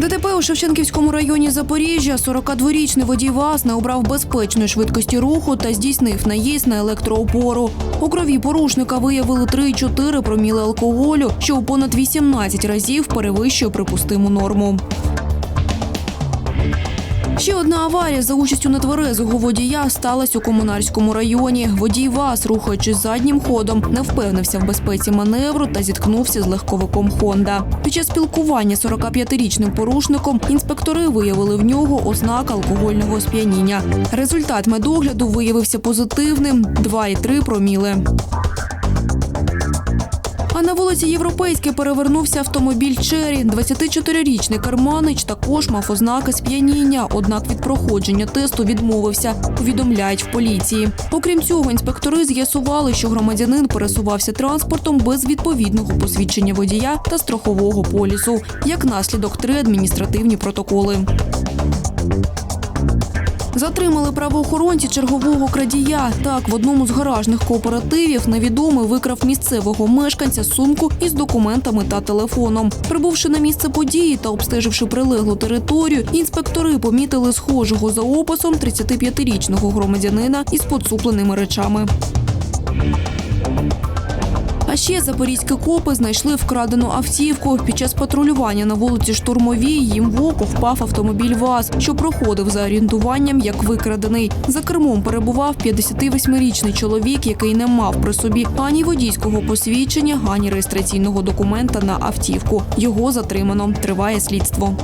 ДТП у Шевченківському районі Запоріжжя 42-річний водій ВАЗ не обрав безпечної швидкості руху та здійснив наїзд на електроопору. У крові порушника виявили 3,4 проміли алкоголю, що у понад 18 разів перевищує припустиму норму. Ще одна аварія за участю нетверезого водія сталася у комунарському районі. Водій ВАЗ, рухаючись заднім ходом, не впевнився в безпеці маневру та зіткнувся з легковиком Хонда. Під час спілкування з 45-річним порушником інспектори виявили в нього ознак алкогольного сп'яніння. Результат медогляду виявився позитивним 2,3 проміли. На вулиці Європейській перевернувся автомобіль Чері. 24-річний керманич також мав ознаки сп'яніння, однак від проходження тесту відмовився. Повідомляють в поліції. Окрім цього, інспектори з'ясували, що громадянин пересувався транспортом без відповідного посвідчення водія та страхового полісу. Як наслідок, три адміністративні протоколи. Затримали правоохоронці чергового крадія. Так, в одному з гаражних кооперативів невідомий викрав місцевого мешканця сумку із документами та телефоном. Прибувши на місце події та обстеживши прилеглу територію, інспектори помітили схожого за описом 35-річного громадянина із поцупленими речами. А ще запорізькі копи знайшли вкрадену автівку. Під час патрулювання на вулиці Штурмовій їм в око впав автомобіль ВАЗ, що проходив за орієнтуванням як викрадений. За кермом перебував 58-річний чоловік, який не мав при собі ані водійського посвідчення, ані реєстраційного документа на автівку. Його затримано. Триває слідство.